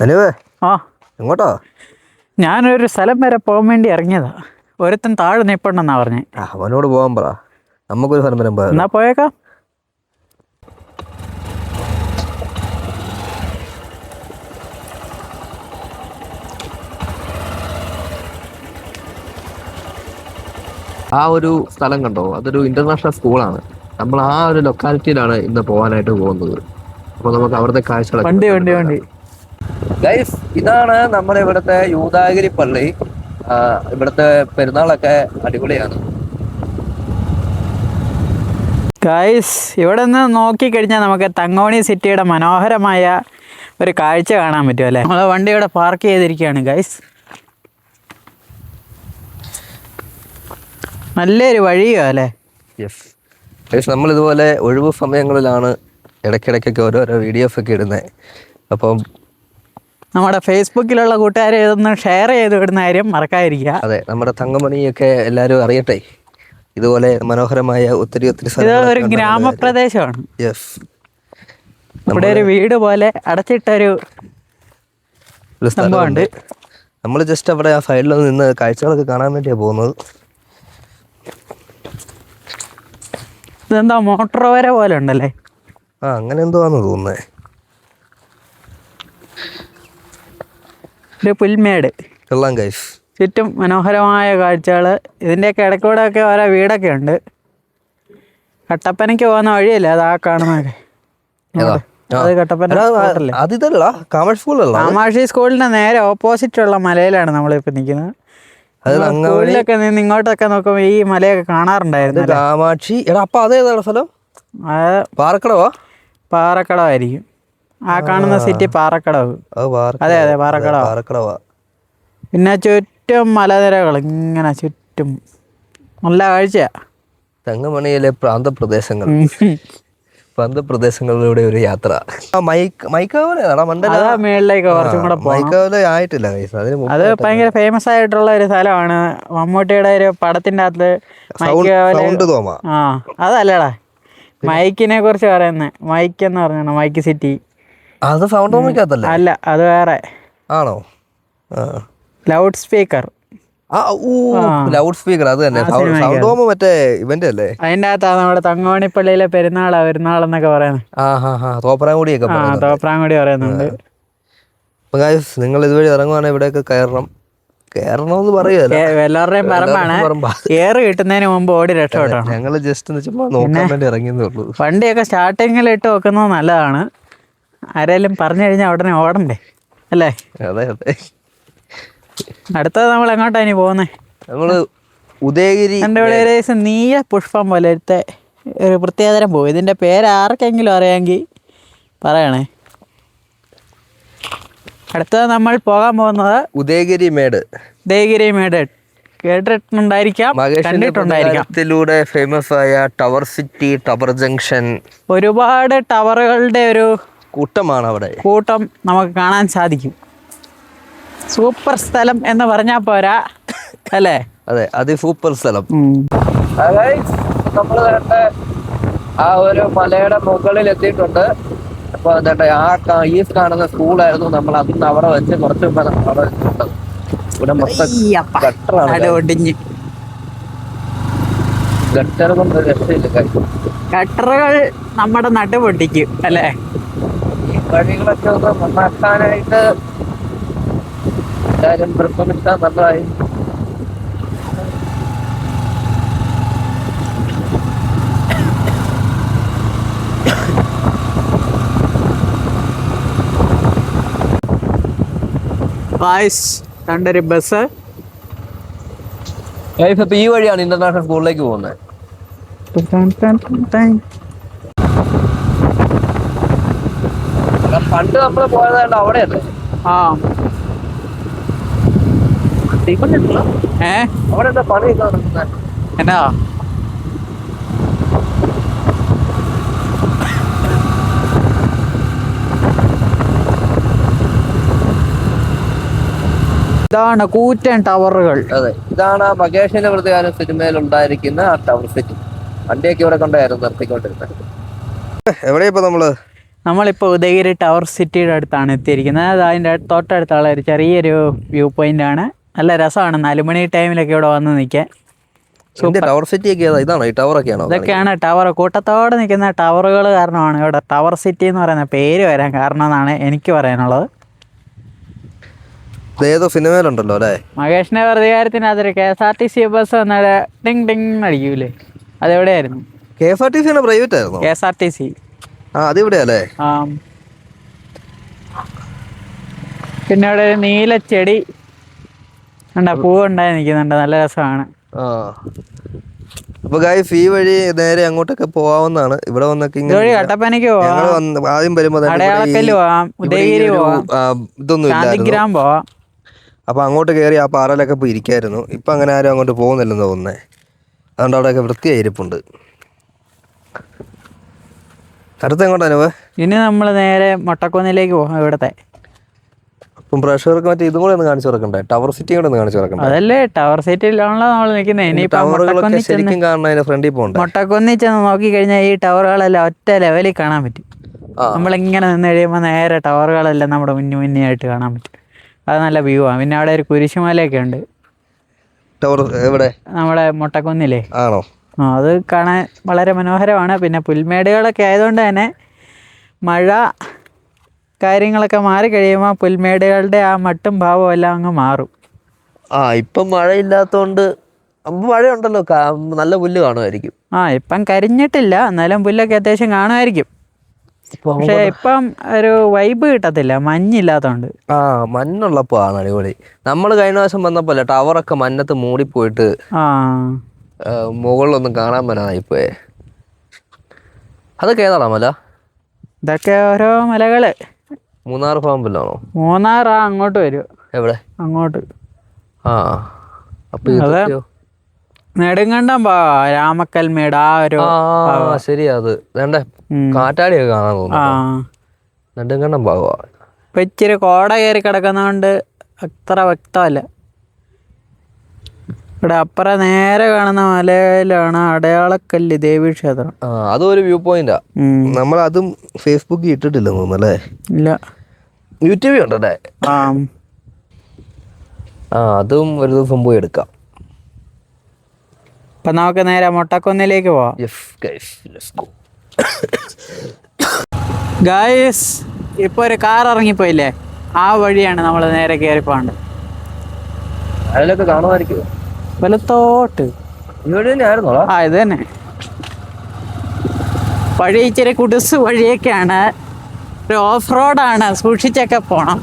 അനുവേ ആ. എങ്ങോട്ടാ? ഞാനൊരു സ്ഥലം വരെ പോകാൻ വേണ്ടി ഇറങ്ങിയതാ. ഒരുത്തൻ താഴെ നിൽപ്പുണ്ടെന്നാ പറഞ്ഞേ. അവനോട് പോകാൻ പറ. നമുക്കൊരു സ്ഥലം വരെ എന്നാ പോയേക്കാം. ആ ഒരു സ്ഥലം കണ്ടോ? അതൊരു ഇന്റർനാഷണൽ സ്കൂളാണ് നമ്മൾ ആ ഒരു ലൊക്കാലിറ്റിയിലാണ് ഇന്ന് പോകാനായിട്ട് പോകുന്നത്. അപ്പൊ നമുക്ക് അവിടുത്തെ കാഴ്ചകൾ വണ്ടി വണ്ടി വണ്ടി. ഗൈസ് ഇതാണ് നമ്മുടെ ഇവിടുത്തെ യൂതാഗിരി പള്ളി. ഇവിടുത്തെ പെരുന്നാളൊക്കെ അടിപൊളിയാണ്. ഗൈസ് ഇവിടെ നിന്ന് നോക്കിക്കഴിഞ്ഞാൽ നമുക്ക് തങ്ങോണി സിറ്റിയുടെ മനോഹരമായ ഒരു കാഴ്ച കാണാൻ പറ്റും അല്ലേ? നമ്മളെ വണ്ടി ഇവിടെ പാർക്ക് ചെയ്തിരിക്കുകയാണ് ഗൈസ് നല്ലൊരു വഴിയോ അല്ലേ? യെസ് നമ്മൾ ഇതുപോലെ ഒഴിവ് സമയങ്ങളിലാണ് ഇടയ്ക്കിടയ്ക്കൊക്കെ ഓരോരോ വീഡിയോസ് ഒക്കെ ഇടുന്നത് അപ്പം നമ്മുടെ ഫേസ്ബുക്കിലുള്ള കൂട്ടുകാരെ ഇതൊന്ന് ഷെയർ ചെയ്ത് വിടുന്ന കാര്യം മറക്കാതിരിക്കുക. അതെ നമ്മുടെ തങ്കമണിയൊക്കെ എല്ലാവരും അറിയട്ടെ. ഇതുപോലെ മനോഹരമായ ഒത്തിരി ഒത്തിരി ഇത് ഒരു ഗ്രാമപ്രദേശമാണ്. യെസ് ഇവിടെ ഒരു വീട് പോലെ അടച്ചിട്ടൊരു സംഭവമുണ്ട്. നമ്മൾ ജസ്റ്റ് അവിടെ ആ സൈഡിൽ നിന്ന് കാഴ്ചകളൊക്കെ കാണാൻ വേണ്ടിയാണ് പോകുന്നത്. ഇതെന്താ മോട്ടോർ വരെ പോലെ ഉണ്ടല്ലേ? ആ അങ്ങനെ എന്തോ ആണെന്ന് തോന്നുന്നത് ഒരു പുൽമേട്. കൊള്ളാം ഗൈസ് ചുറ്റും മനോഹരമായ കാഴ്ചകൾ ഇതിന്റെയൊക്കെ ഇടയ്ക്കൂടെ ഒക്കെ ഓരോ വീടൊക്കെ ഉണ്ട്. കട്ടപ്പനയ്ക്ക് പോകുന്ന വഴിയല്ലേ അത് ആ കാണുന്നൊക്കെ? അത് കട്ടപ്പന സ്കൂളല്ല കാമാക്ഷി സ്കൂളിന്റെ നേരെ ഓപ്പോസിറ്റ് ഉള്ള മലയിലാണ് നമ്മളിപ്പോൾ നിൽക്കുന്നത്. സ്കൂളിലൊക്കെ നിന്ന് ഇങ്ങോട്ടൊക്കെ നോക്കുമ്പോൾ ഈ മലയൊക്കെ കാണാറുണ്ടായിരുന്നു? കാമാക്ഷി എടാ അപ്പൊ അതേതാണ് സ്ഥലം? പാറക്കടവാ? പാറക്കടവായിരിക്കും. ആ കാണുന്ന സിറ്റി പാറക്കടവ്. അതെ അതെ പാറക്കടവ്. പാറക്കടവാ. പിന്നെ ചുറ്റും മലനിരകൾ ഇങ്ങനെ ചുറ്റും. നല്ല കാഴ്ചയാ. തങ്കമണിയിലെ പ്രാന്തപ്രദേശങ്ങൾ. പ്രാന്തപ്രദേശങ്ങളിലൂടെ ഒരു യാത്ര. മേളിലേക്ക് കുറച്ചും കൂടെ ആയിട്ടില്ല അത് ഭയങ്കര ഫേമസ് ആയിട്ടുള്ള ഒരു സ്ഥലമാണ് മമ്മൂട്ടിയുടെ ഒരു പടത്തിന്റെ അകത്ത് സൗണ്ട് തോമാ. ആ അതല്ലടാ. മൈക്കിനെ കുറിച്ച് പറയുന്നത് മൈക്ക് എന്ന് പറഞ്ഞാണ്? Mic city. അത് സൗണ്ട് അല്ല അത് വേറെ. ആണോ? Loud speaker. ലൗഡ് സ്പീക്കർ അത് തന്നെ. സൗണ്ട് മറ്റേ ഇവന്റെ അല്ലേ? നമ്മുടെ തങ്ങോണിപ്പള്ളിയിലെ പെരുന്നാളാ പെരുന്നാൾ എന്നൊക്കെ പറയുന്നത് തോപ്രാങ്കുടിയൊക്കെ തോപ്രാങ്കുടി പറയുന്നുണ്ട്. നിങ്ങൾ ഇതുവഴി ഇറങ്ങുവാണെങ്കിൽ ഇവിടെയൊക്കെ കയറണം. കയറണമെന്ന് പറയുമല്ലോ ഏ, എല്ലാവരുടെയും പറമ്പാണ്. പറമ്പാ. ഏറ് കിട്ടുന്നതിന് മുമ്പ് ഓടി രക്ഷപ്പെടണം ഞങ്ങൾ ജസ്റ്റ് നോക്കാൻ വേണ്ടി ഇറങ്ങിയതേ ഉള്ളൂ. വണ്ടിയൊക്കെ സ്റ്റാർട്ടിങ്ങിൽ ഇട്ട് വെക്കുന്നത് നല്ലതാണ്. ആരെങ്കിലും പറഞ്ഞു കഴിഞ്ഞാൽ ഉടനെ ഓടണ്ടേ? അല്ലേ? അതെ അതെ. അടുത്തത് നമ്മൾ എങ്ങോട്ടാ ഇനി പോകുന്നത് നമ്മൾ ഉദയഗിരി എന്റെ ഇവിടെ ഒരു ദിവസം നീല പുഷ്പം പോലത്തെ ഒരു പ്രത്യേകതരം പോയി ഇതിന്റെ പേര് ആർക്കെങ്കിലും അറിയാമെങ്കിൽ പറയണേ. അടുത്തത് നമ്മൾ പോകാൻ പോകുന്നത് ഉദയഗിരി മേട്. ഉദയഗിരി മേട്. കേട്ടിട്ടുണ്ടായിരിക്കാം മഹേഷിന്റെ കണ്ടിട്ടുണ്ടായിരിക്കാം. ഫേമസ് ആയ ടവർ സിറ്റി ടവർ ജംഗ്ഷൻ ഒരുപാട് ടവറുകളുടെ ഒരു കൂട്ടമാണ് അവിടെ കൂട്ടം നമുക്ക് കാണാൻ സാധിക്കും. സൂപ്പർ സ്ഥലം എന്ന് പറഞ്ഞാൽ പോരാ അല്ലേ? അതെ അത് സൂപ്പർ സ്ഥലം. നമ്മൾ ആ ഒരു മലയുടെ മുകളിൽ എത്തിയിട്ടുണ്ട് അപ്പൊ എന്നിട്ട് ആ ഈ കാണുന്ന സ്കൂളായിരുന്നു നമ്മൾ അതിന്ന് അവിടെ വെച്ച് കുറച്ച് മുമ്പ് നമ്മൾ അവിടെ ഇവിടെ മൊത്തം. ഗട്ടറാണ് ഗട്ടർ കൊണ്ട് രക്ഷയില്ല. ഗട്ടറുകൾ നമ്മുടെ നട്ട് പൊട്ടിക്കും അല്ലേ വഴികളൊക്കെ ഒന്ന് നന്നാക്കാനായിട്ട് എല്ലാരും പരിശ്രമിച്ചാൽ നല്ലതായി വായ്സ് കണ്ടൊരു ബസ് ഇപ്പൊ ഈ വഴിയാണ് ഇന്റർനാഷണൽ സ്കൂളിലേക്ക് പോകുന്നത്. പണ്ട് നമ്മൾ പോയതാണ്ട് അവിടെയല്ലേ? ആ. ഏ? അവിടെ എന്താ പണി എന്നാ? ഇതാണ് കൂറ്റൻ ടവറുകൾ. അതെ ഇതാണ് ആ മകേഷിന്റെ പ്രതികാരം സിനിമയിൽ ഉണ്ടായിരിക്കുന്ന ആ ടവർ സെറ്റ്. വണ്ടിയൊക്കെ ഇവിടെ കൊണ്ടായിരുന്നു നിർത്തിക്കൊണ്ടിരുന്നത്. എവിടെയാ ഇപ്പൊ നമ്മൾ? നമ്മളിപ്പോൾ ഉദയഗിരി ടവർ സിറ്റിയുടെ അടുത്താണ് എത്തിയിരിക്കുന്നത്. അത് അതിന്റെ തൊട്ടടുത്തുള്ള ഒരു ചെറിയൊരു വ്യൂ പോയിന്റ് ആണ്. നല്ല രസമാണ്. നാലുമണി ടൈമിലൊക്കെ ഇവിടെ വന്ന് നിൽക്കാൻ. ഇതിന്റെ ടവർ സിറ്റി ഒക്കെ ഏതാ? ഇതാണോ ഈ ടവർ ഒക്കെയാണോ ഇതൊക്കെയാണ് ടവർ. കൂട്ടത്തോടെ നിൽക്കുന്ന ടവറുകൾ കാരണമാണ് ഇവിടെ ടവർ സിറ്റി എന്ന് പറയുന്ന പേര് വരാൻ കാരണം എന്നാണ് എനിക്ക് പറയാനുള്ളത്. ഏതോ സിനിമയിലുണ്ടല്ലോ അല്ലേ? മഹേഷിന്റെ പ്രതികാരത്തിന് അതൊരു K S R T C bus വന്നാൽ ടിങ് ടിങ് അടിക്കൂലേ. അതെവിടെയായിരുന്നു? K S R T C private ആയിരുന്നു? K S R T C ആ അതിവിടെയല്ലേ? ആം. പിന്നെ അവിടെ ഒരു നീല ചെടി. ഉണ്ട് പൂവുണ്ടായി നിൽക്കുന്നുണ്ട് നല്ല രസമാണ്. ആ. അപ്പൊ ഗായ്സ് ഈ വഴി നേരെ അങ്ങോട്ടൊക്കെ പോവാവുന്നതാണ്. ഇവിടെ വന്നൊക്കെ ഇതുവഴി കട്ടപ്പനയ്ക്ക് പോവാം. ആദ്യം വരുമ്പോ ദാ ഇവിടെ ഈ- അടയാളക്കല്ല് പോവാം. ഇവിടെ ഈ ഉദയഗിരി ഒരു, പോവാം. ആ, ഇതൊന്നും ഇല്ലായിരുന്നു. ശാന്തിഗ്രാം പോവാം. അപ്പൊ അങ്ങോട്ട് കയറി ആ പാറയിലൊക്കെ പോയി ഇരിക്കായിരുന്നു. ഇപ്പം അങ്ങനെ ആരും അങ്ങോട്ട് പോകുന്നില്ലെന്ന് തോന്നുന്നേ. അതുകൊണ്ട് അവിടെയൊക്കെ വൃത്തിയായി ഇരിപ്പുണ്ട്. അടുത്ത എങ്ങോട്ടാണ് ഇനി നമ്മൾ നേരെ മൊട്ടക്കുന്നിലേക്ക് പോകാം ഇവിടത്തെ. അപ്പം പ്രേക്ഷകർക്ക് മറ്റേ ഇതും കൂടെ ഒന്ന് കാണിച്ചു കൊടുക്കണ്ടേ? ടവർ സിറ്റി കൂടെ ഒന്ന് കാണിച്ചു കൊടുക്കണ്ടേ? അതല്ലേ ടവർ സിറ്റിയിലാണല്ലോ നമ്മൾ നിൽക്കുന്നത് ഇനി ടവറുകളൊക്കെ ശരിക്കും കാണണം അതിന്റെ ഫ്രണ്ടിൽ പോകണ്ട? മൊട്ടക്കുന്നി ചെന്ന് നോക്കിക്കഴിഞ്ഞാൽ ഈ ടവറുകളെല്ലാം ഒറ്റ ലെവലിൽ കാണാൻ പറ്റും. നമ്മളിങ്ങനെ നിന്ന് കഴിയുമ്പോൾ നേരെ ടവറുകളെല്ലാം നമ്മുടെ മുന്നു മുന്നേ ആയിട്ട് കാണാൻ പറ്റും. അത് നല്ല വ്യൂ ആണ് പിന്നെ അവിടെ ഒരു കുരിശുമലയൊക്കെ ഉണ്ട്. ടവർ എവിടെ? നമ്മുടെ മുട്ടക്കുന്നില്ലേ? ആണോ? ആ അത് കാണാൻ വളരെ മനോഹരമാണ്. പിന്നെ പുൽമേടുകളൊക്കെ ആയതുകൊണ്ട് തന്നെ മഴ കാര്യങ്ങളൊക്കെ മാറി കഴിയുമ്പോൾ പുൽമേടുകളുടെ ആ മട്ടും ഭാവവും എല്ലാം അങ്ങ് മാറും. ആ ഇപ്പം മഴയില്ലാത്തതുകൊണ്ട് മഴയുണ്ടല്ലോ. നല്ല പുല്ല് കാണുമായിരിക്കും. ആ ഇപ്പം കരിഞ്ഞിട്ടില്ല. എന്നാലും പുല്ലൊക്കെ അത്യാവശ്യം കാണുമായിരിക്കും. പക്ഷേ ഇപ്പം ഒരു വൈബ് കിട്ടത്തില്ല. മഞ്ഞില്ലാത്തോണ്ട്. ആ മഞ്ഞുള്ളപ്പോ ആണ് അടിപൊളി. നമ്മൾ കഴിഞ്ഞ പ്രാവശ്യം വന്നപ്പോലെ ടവറൊക്കെ മഞ്ഞത്ത് മൂടിപ്പോയിട്ട് മുകളിലൊന്നും കാണാൻ പറ്റാതായിപ്പോയെ അതൊക്കെ ഏതാണോ മല? ഇതൊക്കെ ഓരോ മലകൾ. മൂന്നാർ പാമ്പിലാണോ? മൂന്നാറാ അങ്ങോട്ട് വരും. എവിടെ? അങ്ങോട്ട്. ആ. അപ്പൊ? നെടുങ്കണ്ടം രാമക്കൽമേട് ആ ഒരു ശരി ശരിയാ അത്. വേണ്ടേ. കാറ്റാടിയൊക്കെ കാണാൻ തോന്നുന്നു നെടുങ്കണ്ടം ഭാഗമാ ഇപ്പൊ ഇച്ചിരി കോട കയറി കിടക്കുന്നതുകൊണ്ട് അത്ര വ്യക്തമല്ല. ഇവിടെ അപ്പുറം നേരെ കാണുന്ന മലയിലാണ് അടയാളക്കല്ല് ദേവി ക്ഷേത്രം. ആ അതും ഒരു വ്യൂ പോയിന്റാ. നമ്മൾ അതും ഫേസ്ബുക്കിൽ ഇട്ടിട്ടില്ല തോന്നുന്നു അല്ലേ? ഇല്ല. യൂട്യൂബിൽ ഉണ്ടല്ലേ? ആ അതും ഒരു ദിവസം പോയി എടുക്കാം. ഇപ്പൊ നമുക്ക് നേരെ മുട്ടക്കുന്നിലേക്ക് പോവാം. ഗായ്സ് ഇപ്പൊ ഒരു കാർ ഇറങ്ങിപ്പോയില്ലേ? ആ വഴിയാണ് നമ്മൾ നേരെ കയറി പോകേണ്ടത്. അതിലൊക്കെ കാണുമായിരിക്കും വലത്തോട്ട് ആ ഇത് തന്നെ. വഴി ഇച്ചിരി കുടിസ് വഴിയൊക്കെയാണ്. ഒരു ഓഫ് റോഡാണ് സൂക്ഷിച്ചൊക്കെ പോണം.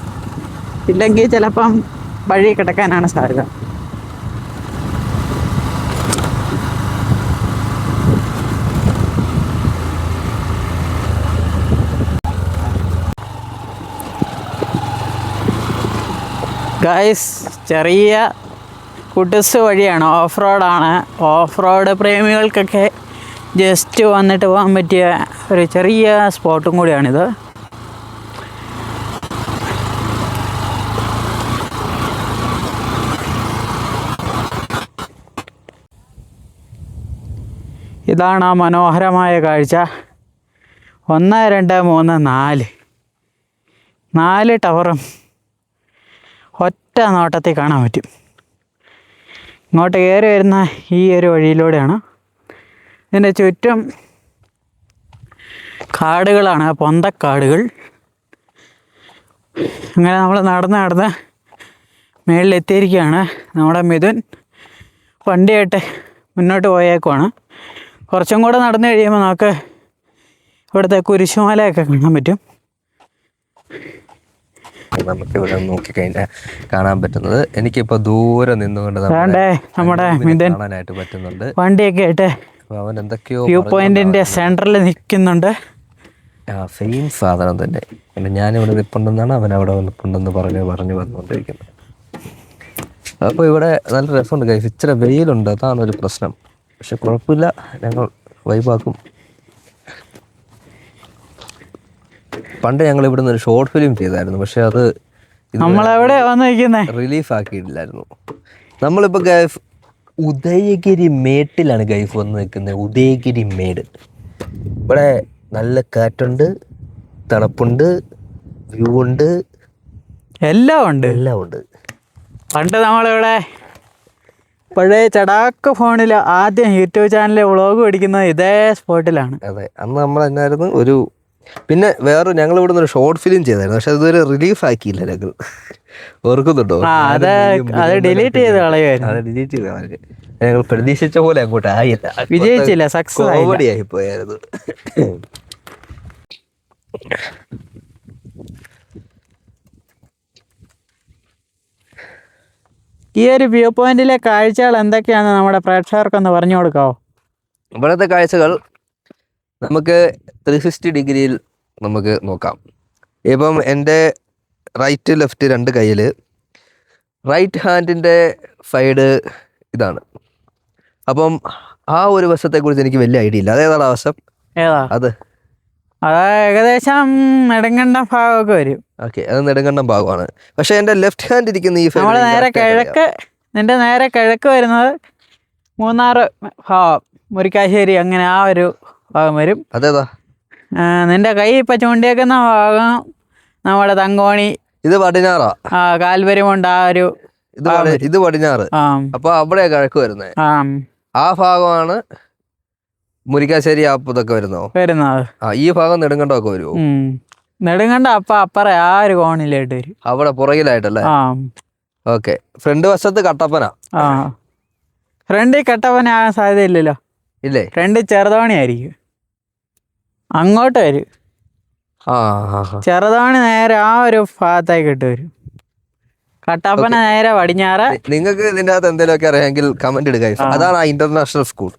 ഇല്ലെങ്കിൽ ചിലപ്പം വഴി കിടക്കാനാണ് സാധ്യത. ഗൈസ് ചെറിയ കുട്ടിസ് വഴിയാണ്. ഓഫ് റോഡാണ് ഓഫ് റോഡ് പ്രേമികൾക്കൊക്കെ ജസ്റ്റ് വന്നിട്ട് പോകാൻ പറ്റിയ ഒരു ചെറിയ സ്പോട്ടും കൂടിയാണിത്. ഇതാണ് ആ മനോഹരമായ കാഴ്ച. ഒന്ന് രണ്ട് മൂന്ന് നാല്. നാല് ടവറും ഒറ്റ നോട്ടത്തിൽ കാണാൻ പറ്റും. ഇങ്ങോട്ട് കയറി വരുന്ന ഈ ഒരു വഴിയിലൂടെയാണ് ഇതിന്റെ ചുറ്റും കാടുകളാണ് പൊന്തക്കാടുകൾ. അങ്ങനെ നമ്മൾ നടന്ന് നടന്ന് മേളിലെത്തിയിരിക്കുകയാണ് നമ്മുടെ മിഥുൻ. വണ്ടിയായിട്ട് മുന്നോട്ട് പോയേക്കുവാണ്. കുറച്ചും കൂടെ നടന്നു കഴിയുമ്പോൾ നമുക്ക് ഇവിടുത്തെ കുരിശുമലയൊക്കെ കാണാൻ പറ്റും. നമുക്ക് ഇവിടെ നോക്കി കഴിഞ്ഞാൽ കാണാൻ പറ്റുന്നത് എനിക്കിപ്പോ ദൂരെ നിന്നുകൊണ്ട് നമ്മുടെ കാണാനായിട്ട് പറ്റുന്നുണ്ട്. വണ്ടിയൊക്കെ ആയിട്ട് അവൻ എന്തൊക്കെയോ വ്യൂ പോയിന്റിന്റെ സെന്ററിൽ നിൽക്കുന്നുണ്ട്. ആ സെയിം സാധനം തന്നെ. പിന്നെ ഞാനിവിടെ നിൽപ്പുണ്ടെന്നാണ് അവൻ അവിടെ നിൽപ്പുണ്ടെന്ന് പറഞ്ഞ് പറഞ്ഞു വന്നുകൊണ്ടിരിക്കുന്നത്. അപ്പോൾ ഇവിടെ നല്ല രസമുണ്ട് കൈ ഇച്ചിരി വെയിലുണ്ട്. അതാണ് ഒരു പ്രശ്നം. പക്ഷെ കുഴപ്പമില്ല. ഞങ്ങൾ വൈബാക്കും. പണ്ട് ഞങ്ങൾ ഇവിടുന്ന് ഒരു ഷോർട്ട് ഫിലിം ചെയ്തായിരുന്നു. പക്ഷെ അത് നമ്മളെവിടെ വന്ന് നിൽക്കുന്നേ? റിലീഫ് ആക്കിയിട്ടില്ലായിരുന്നു. നമ്മളിപ്പോൾ ഗൈഫ് ഉദയഗിരി മേട്ടിലാണ് ഗൈഫ് വന്ന് നിൽക്കുന്നത്. ഉദയഗിരി മേട്. ഇവിടെ നല്ല കാറ്റുണ്ട് തണുപ്പുണ്ട് വ്യൂ ഉണ്ട്. എല്ലാം ഉണ്ട്. എല്ലാം ഉണ്ട്. പണ്ട് നമ്മളിവിടെ പഴയ ചടാക്ക ഫോണിൽ ആദ്യം യൂട്യൂബ് ചാനലിലെ വ്ളോഗ് പഠിക്കുന്നത് ഇതേ സ്പോട്ടിലാണ് അതെ അന്ന് നമ്മൾ എന്നായിരുന്നു ഒരു പിന്നെ വേറെ ഞങ്ങൾ ഇവിടെ നിന്ന് ഒരു ഷോർട്ട് ഫിലിം ചെയ്തായിരുന്നു. പക്ഷെ അതൊരു റിലീഫ് ആക്കിയില്ല ഞങ്ങൾ. ഓർക്കുന്നുണ്ടോ? അത് ഡിലീറ്റ് ചെയ്ത് കളയുമായിരുന്നു അത് ഡിലീറ്റ് ചെയ്ത ഞങ്ങൾ പ്രതീക്ഷിച്ച പോലെ അങ്ങോട്ട് ആയില്ല. വിജയിച്ചില്ല സക്സസ് കോമഡി ആയി പോയായിരുന്നു ഈ ഒരു വ്യൂ പോയിന്റിലെ കാഴ്ചകൾ എന്തൊക്കെയാണെന്ന് നമ്മുടെ പ്രേക്ഷകർക്കൊന്ന് പറഞ്ഞു കൊടുക്കാവോ? ഇവിടുത്തെ കാഴ്ചകൾ നമുക്ക് ത്രീ സിക്സ്റ്റി ഡിഗ്രിയിൽ നമുക്ക് നോക്കാം. ഇപ്പം എന്റെ റൈറ്റ് ലെഫ്റ്റ് രണ്ട് കയ്യിൽ റൈറ്റ് ഹാൻഡിന്റെ സൈഡ് ഇതാണ്. അപ്പം ആ ഒരു വശത്തെക്കുറിച്ച് എനിക്ക് വലിയ ഐഡിയ ഇല്ല. അതേതാണ് ആ വശം? അത്. അത് ഏകദേശം നെടുങ്കണ്ടം ഭാഗമൊക്കെ വരും. ഓക്കെ അത് നെടുങ്കണ്ടം ഭാഗമാണ്. പക്ഷെ എന്റെ ലെഫ്റ്റ് ഹാൻഡ് ഇരിക്കുന്ന ഈ നമ്മുടെ നേരെ. കിഴക്ക് നിന്റെ നേരെ കിഴക്ക് വരുന്നത് മൂന്നാറ് ഭാവം മുരിക്കാശ്ശേരി അങ്ങനെ ആ ഒരു ഭാഗം വരും. അതേതാ? ആ, നിന്റെ കൈ ഇപ്പൊ ചൂണ്ടിയേക്കുന്ന ഭാഗം നമ്മുടെ തങ്കോണി. ഇത് പടിഞ്ഞാറാ. ആ കാൽവരുമുണ്ട് ആ ഒരു ഇത് പടി- ഇത് പടിഞ്ഞാറ്. ആ. അപ്പൊ അവിടെ കിഴക്ക് വരുന്നത് ആ. ആ ഭാഗമാണ് മുരിക്കാശ്ശേരി ആപ്പതൊക്കെ വരുന്നോ? വരുന്നത്. ആ ഈ ഭാഗം നെടുങ്കണ്ടമൊക്കെ വരുമോ. നെടുങ്കണ്ട അപ്പ അപ്പറ ആ ഒരു കോണിലായിട്ട് വരും. അവിടെ പുറകിലായിട്ടല്ലേ? ആ. ഓക്കെ. ഫ്രണ്ട് വശത്ത് കട്ടപ്പന. ആ. ഫ്രണ്ടിൽ സാധ്യത ഇല്ലല്ലോ ഇല്ലേ? ഫ്രണ്ട് ചെറുതോണി ആയിരിക്കും. അങ്ങോട്ട് വരും ആ ആ, ആ. ചെറുതോണി നേരെ ആ ഒരു ഭാഗത്തേക്ക് ഇട്ട് വരും. കട്ടപ്പന നേരെ പടിഞ്ഞാറ്. നിങ്ങൾക്ക് ഇതിന്റെ അകത്ത് എന്തെങ്കിലുമൊക്കെ അറിയാമെങ്കിൽ കമന്റ് ഇടുക. അതാണ് ആ ഇന്റർനാഷണൽ സ്കൂൾ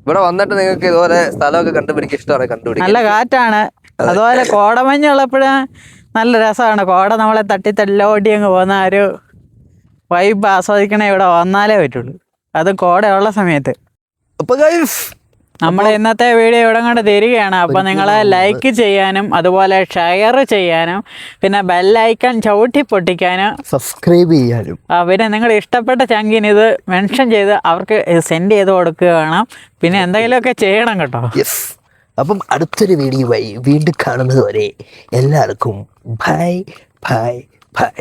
ഇവിടെ വന്നിട്ട് നിങ്ങൾക്ക് ഇതുപോലെ സ്ഥലമൊക്കെ കണ്ടുപിടിക്കാൻ ഇഷ്ടമാണ് കണ്ടുപിടിക്കാൻ. നല്ല കാറ്റാണ്. അതുപോലെ കോടമഞ്ഞുള്ളപ്പോഴും നല്ല രസമാണ്. കോട നമ്മളെ തട്ടി തല്ലോടി അങ്ങ് പോകുന്ന ആ ഒരു വൈബ് ആസ്വദിക്കണേ ഇവിടെ വന്നാലേ പറ്റുള്ളൂ. അത് കോടയുള്ള സമയത്ത്. അപ്പൊ ഗൈസ് നമ്മൾ ഇന്നത്തെ വീഡിയോ ഇവിടെ കൊണ്ട് തരികയാണ്. അപ്പോൾ നിങ്ങൾ ലൈക്ക് ചെയ്യാനും അതുപോലെ ഷെയർ ചെയ്യാനും പിന്നെ ബെല്ലൈക്കൺ ചവിട്ടി പൊട്ടിക്കാനും. സബ്സ്ക്രൈബ് ചെയ്യാനും. ആ, പിന്നെ നിങ്ങൾ ഇഷ്ടപ്പെട്ട ചങ്കിന് ഇത് മെൻഷൻ ചെയ്ത് അവർക്ക് സെൻഡ് ചെയ്ത് കൊടുക്കുകയാണ് പിന്നെ എന്തെങ്കിലുമൊക്കെ ചെയ്യണം കേട്ടോ. യെസ് അപ്പം അടുത്തൊരു വീഡിയോ വീണ്ടും കാണുന്നത് വരെ എല്ലാവർക്കും ബൈ ബൈ ബൈ